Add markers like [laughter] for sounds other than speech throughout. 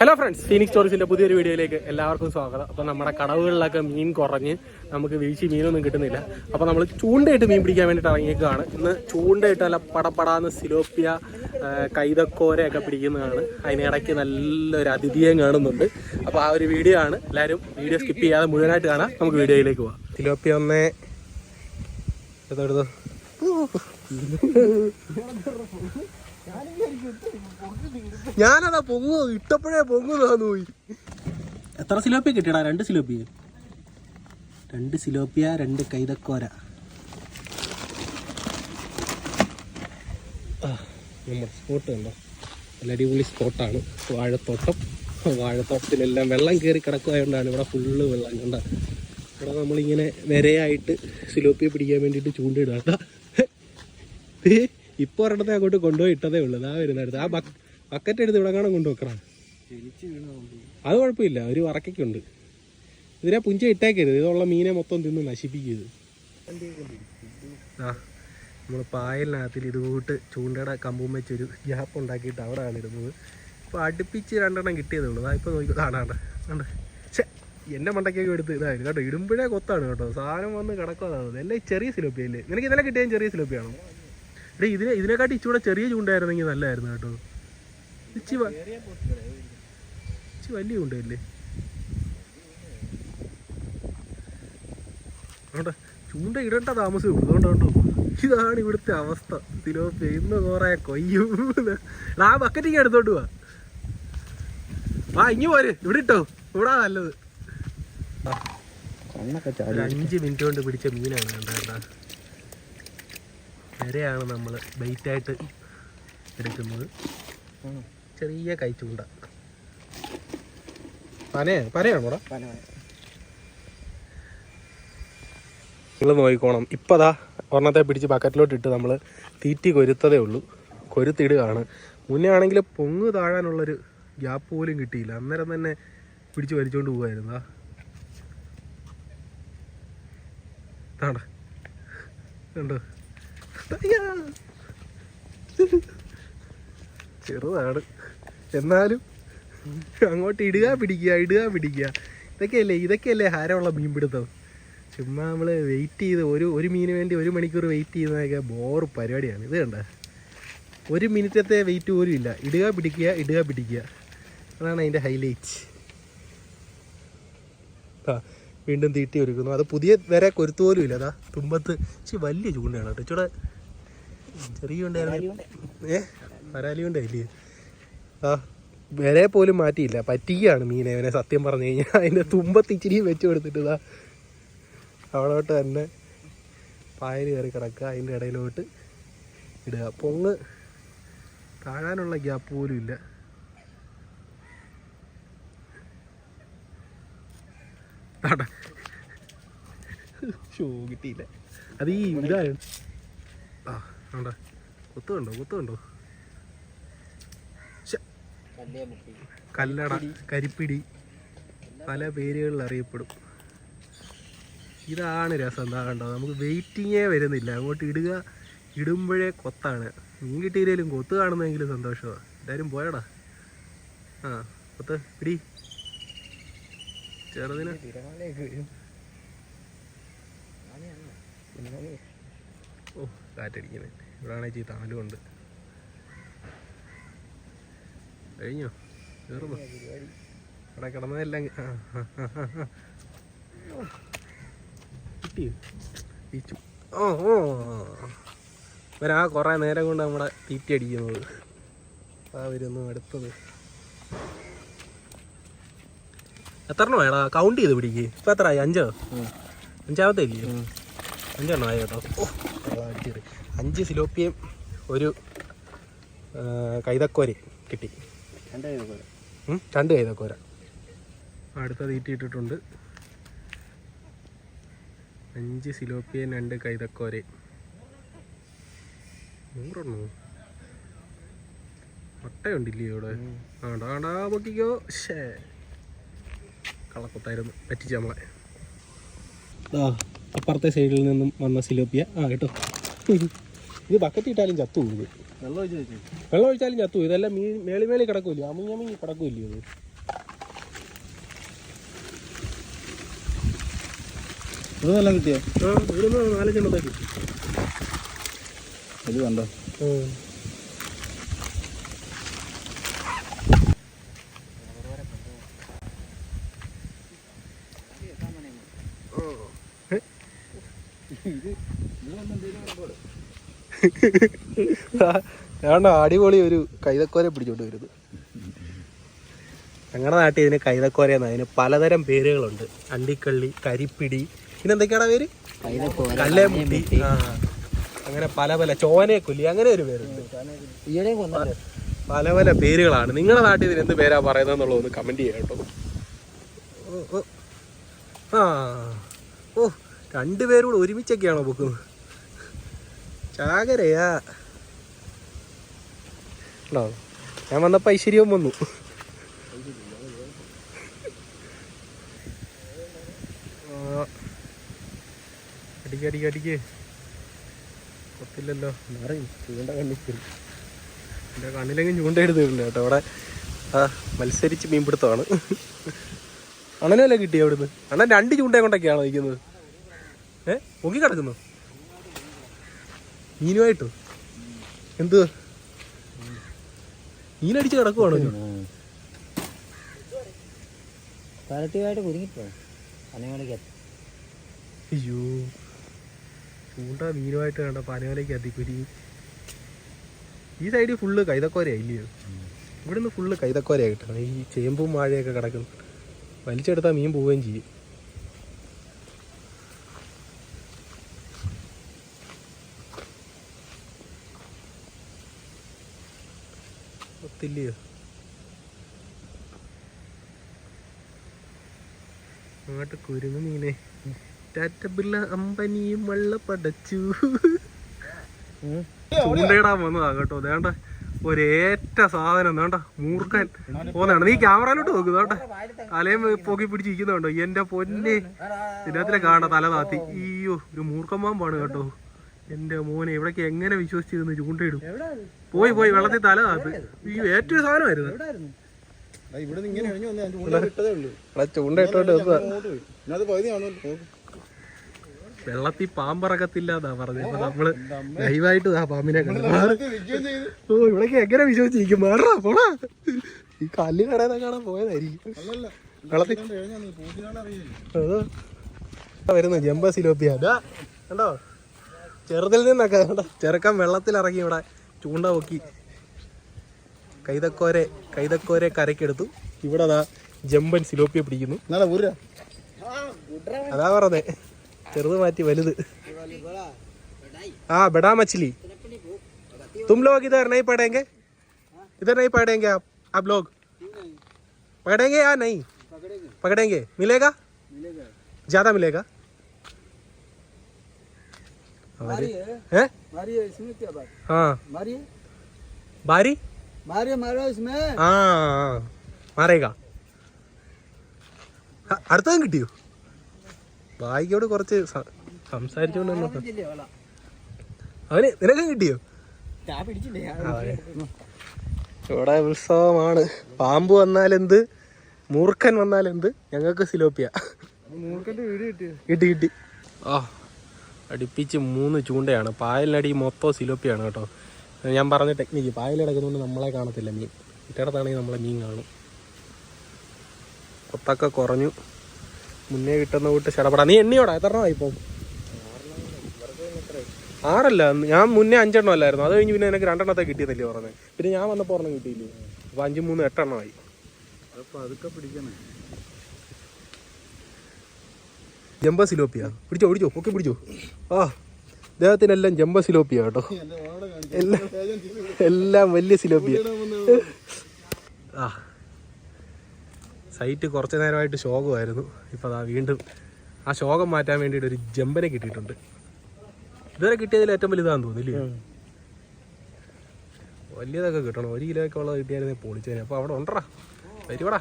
Hello friends Phoenix സ്റ്റോറീസിന്റെ പുതിയൊരു വീഡിയോയിലേക്ക് എല്ലാവർക്കും സ്വാഗതം. അപ്പോൾ നമ്മുടെ കടവുകളിലൊക്കെ മീൻ കുറഞ്ഞ് നമുക്ക് വീഴ്ച മീനൊന്നും കിട്ടുന്നില്ല. അപ്പോൾ നമ്മൾ ചൂണ്ടയിട്ട് മീൻ പിടിക്കാൻ വേണ്ടിയിട്ട് ഇറങ്ങിയേക്കാണ്. ഇന്ന് ചൂണ്ടയിട്ട് നല്ല പടപ്പടാന്ന് സിലോപ്പിയ കൈതക്കോരയൊക്കെ പിടിക്കുന്നതാണ്. അതിനിടയ്ക്ക് നല്ലൊരു അതിഥിയം കാണുന്നുണ്ട്. അപ്പോൾ ആ ഒരു വീഡിയോ ആണ്. എല്ലാവരും വീഡിയോ സ്കിപ്പ് ചെയ്യാതെ മുഴുവനായിട്ട് കാണാം. നമുക്ക് വീഡിയോയിലേക്ക് പോവാം. സിലോപ്പിയ ഒന്നേ. എടുത്തോ [laughs] [laughs] ഞാനതാ പൊങ്ങു ഇട്ടപ്പോഴേ പൊങ്ങുന്നതാന്ന് പോയി എത്ര സിലോപ്പിയ കിട്ടിയടാ? രണ്ട് സിലോപ്പിയ? രണ്ട് സിലോപ്പിയ രണ്ട് കൈതക്കോര. നമ്മുടെ സ്പോട്ട് കണ്ടോ? നല്ല അടിപൊളി സ്പോട്ടാണ് വാഴത്തോട്ടം. വാഴത്തോട്ടത്തിലെല്ലാം വെള്ളം കയറി കിടക്കുകയായതുകൊണ്ടാണ് ഇവിടെ ഫുള്ള് വെള്ളം. കണ്ട? ഇവിടെ നമ്മളിങ്ങനെ നിരയായിട്ട് സിലോപ്പിയ പിടിക്കാൻ വേണ്ടിയിട്ട് ചൂണ്ടിടുക ഇപ്പോൾ ഒരിടത്തെ അങ്ങോട്ട് കൊണ്ടുപോയി ഇട്ടതേ ഉള്ളൂ. ആ വരുന്നിടത്ത് ആ ബക്ക് ബക്കറ്റ് എടുത്ത് ഇവിടെ കാണാൻ കൊണ്ടുവെക്കണം അത് കുഴപ്പമില്ല. ഒരു വറക്കൊക്കെയുണ്ട് ഇതിനെ പുഞ്ച ഇട്ടേക്കരുത്. ഇതുള്ള മീനെ മൊത്തം തിന്ന് നശിപ്പിക്കരുത്. ആ നമ്മൾ പായലിനകത്തിൽ ഇതുകൂട്ട് ചൂണ്ടയുടെ കമ്പും വെച്ചൊരു ഗ്യാപ്പ് ഉണ്ടാക്കിയിട്ട് അവിടെയാണ് ഇടുന്നത് അപ്പോൾ അടുപ്പിച്ച് രണ്ടെണ്ണം കിട്ടിയതേ ഉള്ളൂ അതാ ഇപ്പോൾ നോക്കി ആടാണ്ട എന്റെ ഛേ എന്റെ മണ്ടയ്ക്കൊക്കെ എടുത്ത് ഇതായിരുന്നു കേട്ടോ. ഇടുമ്പോഴേ കൊത്താണ് കേട്ടോ. സാധനം വന്ന് കിടക്കാതാണ് എല്ലാം ചെറിയ സിലോപ്പിയല്ലേ? നിനക്ക് ഇതെല്ലാം കിട്ടിയ ചെറിയ സിലോപ്പിയാണോ? ഇതിനെ ഇതിനെക്കാട്ടി ഇച്ചിരി ചെറിയ ചൂണ്ടായിരുന്നെങ്കിൽ നല്ലതായിരുന്നു കേട്ടോ. ഇച്ചി ഇച്ചി വലിയ ചൂണ്ടയല്ലേ? അതുകൊണ്ട് ചൂണ്ട ഇടണ്ട താമസം ഉള്ളതുകൊണ്ടോ കണ്ടോ ഇതാണ് ഇവിടുത്തെ അവസ്ഥ. തിലോപ്പിയ ഇന്ന് കുറെ കൊയ്യും ആ ബക്കറ്റിങ് എടുത്തോണ്ട് പോവാ ആ ഇങ്ങ് പോര്. ഇവിടെ ഇട്ടോ. ഇവിടെ നല്ലത്. അഞ്ച് മിനിറ്റ് കൊണ്ട് പിടിച്ച മീനാണ് കണ്ട വരെയാണ് നമ്മൾ ബൈറ്റായിട്ട് എടുക്കുന്നത്. ചെറിയ കൈച്ചൂണ്ട. പനയാ പനയാണോടാ നിങ്ങൾ നോക്കിക്കോണം. ഇപ്പതാ ഒരെണ്ണത്തെ പിടിച്ച് ബക്കറ്റിലോട്ട് ഇട്ട് നമ്മൾ തീറ്റി കൊരുത്തതേ ഉള്ളൂ. കൊരുത്തിടുകയാണ്. മുന്നേ ആണെങ്കിൽ പൊങ്ങ് താഴാനുള്ളൊരു ഗ്യാപ്പ് പോലും കിട്ടിയില്ല. അന്നേരം തന്നെ പിടിച്ച് വലിച്ചുകൊണ്ട് പോകുമായിരുന്നു ആണ്ടോ. [laughs] ചെറുതാണ്. എന്നാലും അങ്ങോട്ട് ഇടുക പിടിക്കുക ഇടുക പിടിക്കുക. ഇതൊക്കെയല്ലേ ഇതൊക്കെയല്ലേ ഹാരമുള്ള മീൻ പിടുത്തത് ചുമ്മാ നമ്മൾ വെയിറ്റ് ചെയ്ത് ഒരു ഒരു മീന് വേണ്ടി ഒരു മണിക്കൂർ വെയിറ്റ് ചെയ്യുന്നതൊക്കെ ബോർ പരിപാടിയാണ്. ഇത് കണ്ട? ഒരു മിനിറ്റത്തെ വെയിറ്റ് പോലും ഇല്ല. ഇടുക പിടിക്കുക ഇടുക പിടിക്കുക. അതാണ് അതിന്റെ ഹൈലൈറ്റ് ആ വീണ്ടും തീറ്റി ഒരുക്കുന്നു. അത് പുതിയ വരെ കൊരുത്തു പോലും ഇല്ല. അതാ തുമ്പത്ത് വലിയ ചൂണ്ടയാണ് കേട്ടോ. ഇച്ചിടെ ചെറിയ ഏ? പരാലി കൊണ്ടല്ലേ ആ വരെ പോലും മാറ്റിയില്ല. പറ്റിയാണ് മീനെ. അവനെ സത്യം പറഞ്ഞു കഴിഞ്ഞാൽ അതിന്റെ തുമ്പത്ത് ഇച്ചിരി വെച്ച് കൊടുത്തിട്ടതാ ഇതാ. അവിടോട്ട് തന്നെ പായൽ കയറി കിടക്കുക. അതിന്റെ ഇടയിലോട്ട് ഇടുക. പൊങ്ങ് താഴാനുള്ള ഗ്യാപ്പ് പോലും ഇല്ല. ഷോ കിട്ടിയില്ല. അത് ഈ ഇതായ ആ ആണ്ടാ കൊത്തു കണ്ടോ? കൊത്തു കണ്ടോ. കല്ലട കരിപ്പിടി പല പേരുകളിൽ അറിയപ്പെടും. ഇതാണ് രസം. എന്താ കണ്ടോ? നമുക്ക് വെയിറ്റിങ്ങേ വരുന്നില്ല. അങ്ങോട്ട് ഇടുക ഇടുമ്പോഴേ കൊത്താണ്. മീൻ കിട്ടിയില്ലെങ്കിലും കൊത്ത് കാണുന്നെങ്കിലും സന്തോഷമാണ് എല്ലാവരും പോയടാ. ആ കൊത്ത് പിടി. ചെറുതിന്. ഓ. കാറ്റടിക്കുന്നത് ഇവിടെ തണലും ഉണ്ട് കഴിഞ്ഞോ? കയറുന്നു ഇവിടെ കിടന്നതെല്ലാം. കിട്ടിയോ? ഓ ഓ. ഇവരാ കുറേ നേരം കൊണ്ട് നമ്മുടെ തീറ്റി അടിക്കുന്നത്. ആ വരുന്നു അടുത്തത്. എത്ര എണ്ണം കൗണ്ട് ചെയ്ത് പിടിക്ക്. ഇപ്പം എത്ര ആയി അഞ്ചോ അഞ്ചാമത്തെ ഇല്ലേ? അഞ്ചെണ്ണം ആയി കേട്ടോ അഞ്ച് സിലോപ്പിയും ഒരു കൈതക്കോര കിട്ടി. രണ്ട് കൈതക്കോര. അടുത്ത തീറ്റി ഇട്ടിട്ടുണ്ട് അഞ്ച് സിലോപ്പിയും രണ്ട് കൈതക്കോര നൂറെണ്ണോ? മുട്ടയുണ്ടില്ലേ ഇവിടെ? ആണ്ടാ ആണ്ടാ പൊക്കിക്കോ. ഷേ കളക്കൊത്തായിരുന്നു പറ്റിച്ച് നമ്മളെ. അപ്പുറത്തെ സൈഡിൽ നിന്നും വന്ന സിലോപ്പിയ. ആ കേട്ടോ. ഇത് ബക്കറ്റ് ഇട്ടാലും ചത്തു ഇത്. വെള്ളം വെള്ളം ഒഴിച്ചാലും ചത്തു. ഇതെല്ലാം മീൻ മേളി മേളി കിടക്കൂല്ലോ? അമിഞ്ഞ അമിഞ്ഞ് കിടക്കൂല്ലോ ഇത്? ഇവിടെ നല്ല കിട്ടിയോ? ആ ഇവിടെ നാലഞ്ചെണ്ണത്തേക്ക് കിട്ടി. അത് കണ്ടോ? [laughs] ഞാണ്ട അടിപൊളി ഒരു കൈതക്കോര പിടിച്ചോണ്ട് വരുന്നത്. ഞങ്ങളുടെ നാട്ടിൽ ഇതിന് കൈതക്കോര എന്ന് അതിന് പലതരം പേരുകളുണ്ട്. അണ്ടിക്കള്ളി കരിപ്പിടി പിന്നെ എന്തൊക്കെയാണ് പേര്? കല്ലേമുട്ടി ആ അങ്ങനെ പല പല ചോനയക്കുല്ലി അങ്ങനെ ഒരു പേരുണ്ട്. പല പല പേരുകളാണ്. നിങ്ങളുടെ നാട്ടിൽ ഇതിന് എന്ത് പേരാ പറയുന്നതെന്നുള്ളത് ഒന്ന് കമന്റ് ചെയ്യാം കേട്ടോ. ആ ഓ. രണ്ടുപേരും കൂടെ ഒരുമിച്ചൊക്കെയാണോ പൊക്കുന്നത് ചാകരയാ. ഉണ്ടോ? ഞാൻ വന്നപ്പോ ഐശ്വര്യവും വന്നു. അടിക്ക് അടിക്ക് അടിക്ക്. കൊത്തില്ലല്ലോ. മാറി ചൂണ്ട കണ്ണിക്കരുത് എന്റെ ചൂണ്ട ചൂണ്ടയെടുത്തിട്ടുണ്ട് കേട്ടോ. അവിടെ ആ മത്സരിച്ച് മീൻപിടുത്തമാണ്. അങ്ങനെയല്ലേ കിട്ടിയ അവിടുന്ന്? അണ്ണൻ രണ്ട് ചൂണ്ടയെ കൊണ്ടൊക്കെയാണോ നിൽക്കുന്നത്? ഏ? പൊങ്ങി കിടക്കുന്നു. മീനുമായിട്ടോ. എന്ത്? മീനടിച്ച് കിടക്കുവാണ് പരട്ടിയായിട്ട് കുരുങ്ങിപ്പോ പനയോളിക്ക് അയ്യോ. ചൂണ്ട മീനുമായിട്ട് കണ്ട പനയോലേക്ക് അതിക്കുരി ഈ സൈഡിൽ ഫുള്ള് കൈതക്കോരയാ ഇല്ലയോ? ഇവിടുന്ന് ഫുള്ള് കൈതക്കോരയാ കിട്ടണം ഈ ചേമ്പും വാഴയൊക്കെ കിടക്കുന്നു. വലിച്ചെടുത്താൽ മീൻ പോവുകയും ചെയ്യും. ഒത്തില്ലയോ അങ്ങോട്ട് കുരുങ്ങു മീനെ. ടാറ്റബിള്ള അമ്പനിയും വെള്ള പടച്ചു. ചൂണ്ടയിടാൻ വന്നതാ കേട്ടോ. വേണ്ട ഒരേറ്റ സാധനം. വേണ്ട മൂർഖൻ. പോന്നാണ് നീ ക്യാമറയിലോട്ട് നോക്ക്. വേണ്ട തലയും പൊക്കി പിടിച്ചിരിക്കുന്നുണ്ടോ എന്റെ പൊന്നെ. ഇതിനകത്തിലെ കാണ തല താത്തി. അയ്യോ ഒരു മൂർഖൻ പാമ്പാണ് കേട്ടോ. എന്റെ മോനെ ഇവിടേക്ക് എങ്ങനെ വിശ്വസിച്ചിരുന്നു ചൂണ്ടയിടും? പോയി പോയി വെള്ളത്തിൽ തല താത്ത് ഈ ഏറ്റവും സാധനമായിരുന്നു. വെള്ളത്തിൽ പാമ്പിറക്കത്തില്ല എന്നാ പറഞ്ഞത്. അപ്പൊ നമ്മൾ ലൈവായിട്ട് ആ പാമ്പിനെ കണ്ടു. ഓ ഇവിടേക്ക് എങ്ങനെ വിശ്വസിച്ചിരിക്കും? മാറാ പോടാ. ഈ കല്ലിനടയിൽ കാണാൻ പോയതായിരിക്കും. വെള്ളത്തിൽ വരുന്നു ജമ്പ സിലോപ്പിയാ കണ്ടോ? ചെറുതിൽ നിന്നൊക്കെ കണ്ടോ ചെറുക്കൻ വെള്ളത്തിൽ ഇറങ്ങി ഇവിടെ ചൂണ്ട പൊക്കി കൈതക്കോരെ കൈതക്കോരെ കരക്കെടുത്തു ഇവിടെ അതാ ജമ്പൻ സിലോപ്പിയെ പിടിക്കുന്നു നാളെ ഊര അതാ പറഞ്ഞേ ചെറുത് മാറ്റി വലുത് हाँ बड़ा मछली तुम लोग इधर नहीं पढ़ेंगे इधर नहीं पढ़ेंगे आप आप लोग पकड़ेंगे या नहीं पकड़ेंगे मिलेगा ज्यादा मिलेगा हमारे- हैं मारिए इसमें क्या बात हाँ मारिए बारी मारिए मारो इसमें ആ മാറേക അടുത്തതും കിട്ടിയോ ഭായിക്കോട് കുറച്ച് സ- സംസാരിച്ചോണ്ട് വന്നപ്പോ. അവന് നിനക്കും കിട്ടിയോ പിടിച്ചില്ലേ ഇവിടെ ഉത്സവമാണ് പാമ്പ് വന്നാലെന്ത് മൂർഖൻ വന്നാലെന്ത് ഞങ്ങൾക്ക് സിലോപ്പിയ മൂർഖന്റെ വീട് കിട്ടിയത് കിട്ടി കിട്ടി ആ അടുപ്പിച്ച് മൂന്ന് ചൂണ്ടയാണ്. പായലിനടി മൊത്തം സിലോപ്പിയാണ് കേട്ടോ. ഞാൻ പറഞ്ഞ ടെക്നിക്ക് പായൽ കിടക്കുന്നതുകൊണ്ട് നമ്മളെ കാണത്തില്ല മീൻ. ഇട്ടടത്താണെങ്കിൽ നമ്മളെ മീൻ കാണും. കൊത്തൊക്കെ കുറഞ്ഞു. മുന്നേ കിട്ടുന്ന കൂട്ട് ചടപടാ നീ എണ്ണിയോടാ? എത്രണ്ണമായി ഇപ്പം? ആറല്ല. ഞാൻ മുന്നേ അഞ്ചെണ്ണം അല്ലായിരുന്നു. അത് കഴിഞ്ഞ് പിന്നെ എനിക്ക് രണ്ടെണ്ണത്തെ കിട്ടിയെന്നല്ലേ പറഞ്ഞത്. പിന്നെ ഞാൻ വന്നപ്പോൾ ഒരെണ്ണം കിട്ടിയില്ലേ? അപ്പൊ അഞ്ചു മൂന്ന് എട്ടെണ്ണമായി. അപ്പൊ അതൊക്കെ പിടിക്കണേ. ജമ്പ സിലോപ്പിയ പിടിച്ചോ പിടിച്ചോ ഒക്കെ പിടിച്ചോ. ആ അദ്ദേഹത്തിനെല്ലാം ജമ്പ സിലോപ്പിയ കേട്ടോ. എല്ലാം എല്ലാം വലിയ സിലോപ്പിയ. ആ സൈറ്റ് കുറച്ച് നേരമായിട്ട് ശോകമായിരുന്നു. ഇപ്പം അതാ വീണ്ടും ആ ശോകം മാറ്റാൻ വേണ്ടിയിട്ട് ഒരു ജമ്പനെ കിട്ടിയിട്ടുണ്ട്. ഇതുവരെ കിട്ടിയതിൽ ഏറ്റവും വലുതാന്ന് തോന്നില്ലേ വലിയതൊക്കെ കിട്ടണം. ഒരു കിലോ ഒക്കെ ഉള്ളത് കിട്ടിയായിരുന്നേ പൊളിച്ചേനെ. അപ്പോൾ അവിടെ ഉണ്ടടാ. വരുവാടാ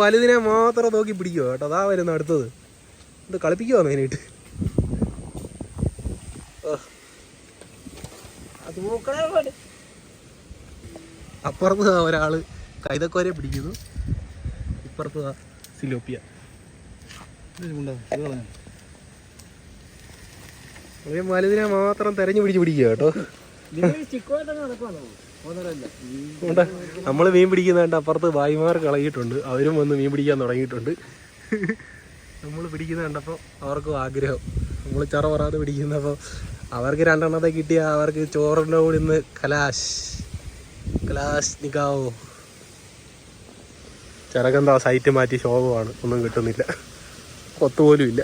വലുതിനെ മാത്രം നോക്കി പിടിക്കുവോ കേട്ടോ. അതാ വരുന്ന അടുത്തത്. ഇത് കളിപ്പിക്കുവോ മെയിനായിട്ട്? അപ്പുറത്ത് ഒരാൾ കൈതക്കോരെ പിടിക്കുന്നു. ഇപ്പുറത്ത് സിലോപ്പിയ. വലുതിനെ മാത്രം തെരഞ്ഞു പിടിച്ച് പിടിക്കുക കേട്ടോ. ഉണ്ട്. നമ്മൾ മീൻ പിടിക്കുന്നതിന്റെ അപ്പുറത്ത് ഭായിമാർ കളയിട്ടുണ്ട് അവരും വന്ന് മീൻ പിടിക്കാൻ തുടങ്ങിയിട്ടുണ്ട്. നമ്മൾ പിടിക്കുന്ന കണ്ടപ്പോൾ അവർക്കും ആഗ്രഹം. നമ്മൾ ചറ പറയാതെ പിടിക്കുന്നപ്പോൾ അവർക്ക് രണ്ടെണ്ണത്തെ കിട്ടിയ അവർക്ക് ചോറിന്റെ കൂടി ഇന്ന് കലാശ്. കലാശ് നിക്കാവോ? ചിറകെന്താ സൈറ്റ് മാറ്റി ശോഭമാണ്. ഒന്നും കിട്ടുന്നില്ല. കൊത്തുപോലും ഇല്ല.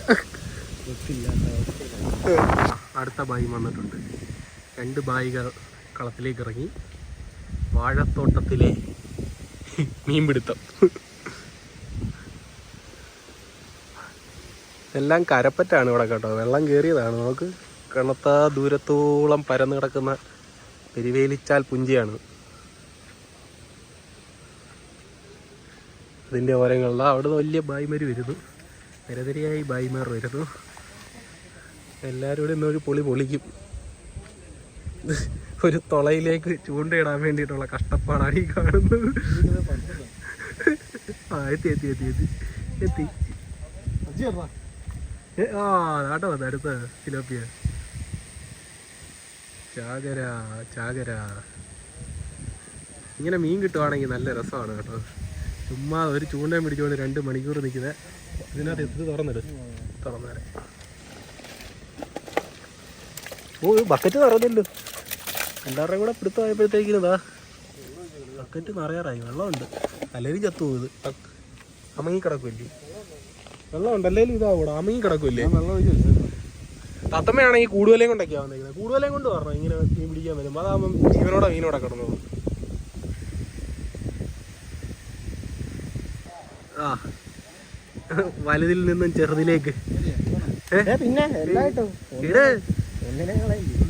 അടുത്ത ബായി വന്നിട്ടുണ്ട്. രണ്ട് ബായികൾ കളത്തിലേക്ക് ഇറങ്ങി. വാഴത്തോട്ടത്തിലെ മീൻപിടുത്തം. എല്ലാം കരപ്പറ്റാണ് ഇവിടെ കേട്ടോ. വെള്ളം കയറിയതാണ് നമുക്ക് കണത്ത ദൂരത്തോളം പരന്നു കിടക്കുന്ന പെരുവേലിച്ചാൽ പുഞ്ചിയാണ്. അതിന്റെ ഓരങ്ങളിലാണ് അവിടെ നിന്ന് വലിയ ബായിമാർ വരുന്നു. നിരതിരിയായി ബായിമാർ വരുന്നു. എല്ലാവരും ഇവിടെ ഇന്നൊരു പൊളി പൊളിക്കും. ഒരു തുളയിലേക്ക് ചൂണ്ടയിടാൻ വേണ്ടിയിട്ടുള്ള കഷ്ടപ്പാടാണ് ഈ കാണുന്നത്. ആ എത്തി എത്തി എത്തി എത്തി. എത്തി. ആ നാട്ടോ അത് അടുത്ത ഫിലോപ്പിയ. ചാകര ചാകര. ഇങ്ങനെ മീൻ കിട്ടുവാണെങ്കിൽ നല്ല രസമാണ് കേട്ടോ. ചുമ്മാ ഒരു ചൂണ്ടയും പിടിച്ചുകൊണ്ട് രണ്ട് മണിക്കൂർ നിൽക്കുന്നത് ഇതിനകത്ത് ഇത് തുറന്നിട്ട് തുറന്നേരെ. ഓ ബക്കറ്റ് നിറഞ്ഞല്ലോ എല്ലാവരുടെയും കൂടെ പിടുത്തമായപ്പോഴത്തേക്കിന് ഇതാ ബക്കറ്റ് നിറയാറായി. വെള്ളമുണ്ട്. അല്ലെങ്കിൽ ചത്തു പോയത് അമങ്ങി കിടക്കുമല്ലേ വെള്ളമുണ്ട്. അല്ലെങ്കിലും ഇതാവൂടാ അമങ്ങി കിടക്കുമല്ലേ തത്തമ്മയാണെങ്കിൽ കൂടുതലേം കൊണ്ടൊക്കെയാ വന്നേക്കുന്നത്. കൂടുതലേം കൊണ്ട് പറഞ്ഞു ഇങ്ങനെ മീൻ പിടിക്കാൻ വരും. അതാകുമ്പം ജീവനോടെ മീനോടെ കിടന്നു ആ. വലുതിൽ നിന്നും ചെറുതിലേക്ക്? പിന്നെ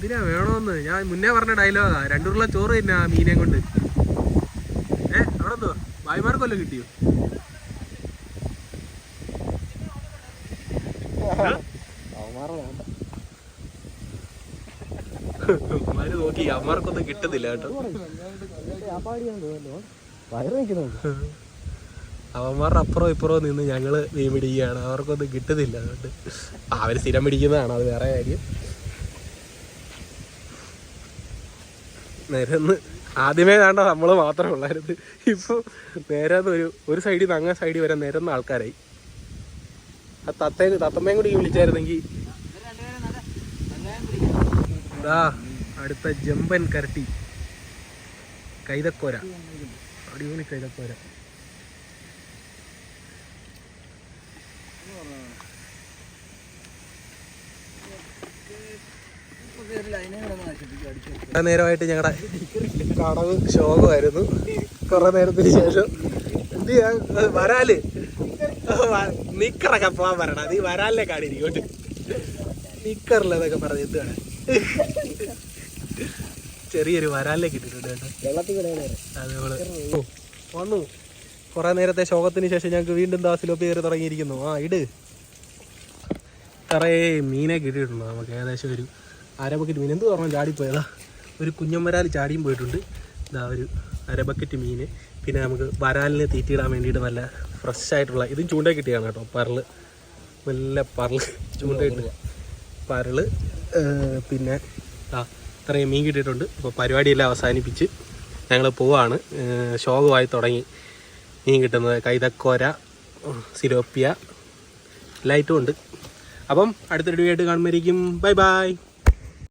എന്തിനാ വേണോന്ന്? ഞാൻ മുന്നേ പറഞ്ഞ ഡയലോഗാ രണ്ടുള്ള ചോറ് തന്നെ ആ മീനെ കൊണ്ട്. ഏ അവിടെ എന്തോ ഭായിമാർക്കൊല്ലം കിട്ടിയോ? അവന്മാര് നോക്കി അമ്മമാർക്കൊന്നും കിട്ടുന്നില്ല കേട്ടോ. അവന്മാരുടെ അപ്പുറം ഇപ്പുറം നിന്ന് ഞങ്ങൾ മീൻ പിടിക്കുകയാണ്. അവർക്കൊന്നും കിട്ടുന്നില്ല അതുകൊണ്ട്. അവർ സ്ഥിരം പിടിക്കുന്നതാണ്? അത് വേറെ കാര്യം. നിരന്ന് ആദ്യമേ വേണ്ട നമ്മൾ മാത്രമേ ഉള്ളായിരുന്നു ഇപ്പൊ നേരന്ന് ഒരു ഒരു സൈഡിൽ നിന്ന് അങ്ങനെ സൈഡിൽ വരെ നിരന്ന ആൾക്കാരായി. ആ തത്തേ തത്തമ്മയും കൂടി വിളിച്ചായിരുന്നെങ്കിൽ ദാ അടുത്ത ജമ്പൻ കരട്ടി. കൈതക്കോര. അടിപൊളി കൈതക്കോര. നേരമായിട്ട് ഞങ്ങളുടെ കടവ് ശോകമായിരുന്നു. കുറെ നേരത്തിന് ശേഷം എന്ത് ചെയ്യാൻ? വരാൽ. നിക്കറൊക്കെ പോവാൻ പറയണ. നീ വരാലിനെ കാടി ഇങ്ങോട്ട് നിക്കറില്ലെന്നൊക്കെ പറഞ്ഞ് എന്താണ് ചെറിയൊരു വരാലിനെ കിട്ടിയിട്ടുണ്ട് കേട്ടോ. വന്നു. കുറെ നേരത്തെ ശോകത്തിന് ശേഷം ഞങ്ങൾക്ക് വീണ്ടും ദാസിലോപ്പ് കയറി തുടങ്ങിയിരിക്കുന്നു. ആ ഇട്. കുറേ മീനെ കിട്ടിയിട്ടുണ്ടോ. നമുക്ക് ഏകദേശം ഒരു അര ബക്കറ്റ് മീൻ. എന്ത് പറഞ്ഞു ചാടിപ്പോയതാ ഒരു കുഞ്ഞമ്മരാൽ ചാടിയും പോയിട്ടുണ്ട്. ഇതാ ഒരു അര ബക്കറ്റ് മീൻ. പിന്നെ നമുക്ക് വരാലിനെ തീറ്റിയിടാൻ വേണ്ടിയിട്ട് നല്ല ഫ്രഷ് ആയിട്ടുള്ള ഇതും ചൂണ്ട കിട്ടിയാണ് കേട്ടോ. പരൾ നല്ല പരൾ ചൂണ്ടയിട്ട് പരൾ ഏർ, പിന്നെ ആ ഇത്രയും മീൻ കിട്ടിയിട്ടുണ്ട്. അപ്പോൾ പരിപാടിയെല്ലാം അവസാനിപ്പിച്ച് ഞങ്ങൾ പോവാണ്. ശോകമായി തുടങ്ങി മീൻ കിട്ടുന്നത്. കൈതക്കോര സിലോപ്പിയ ലൈറ്റും ഉണ്ട്. അപ്പം അടുത്തൊരു വീഡിയോ ആയിട്ട് കാണുമ്പോഴേക്കും. Bye bye.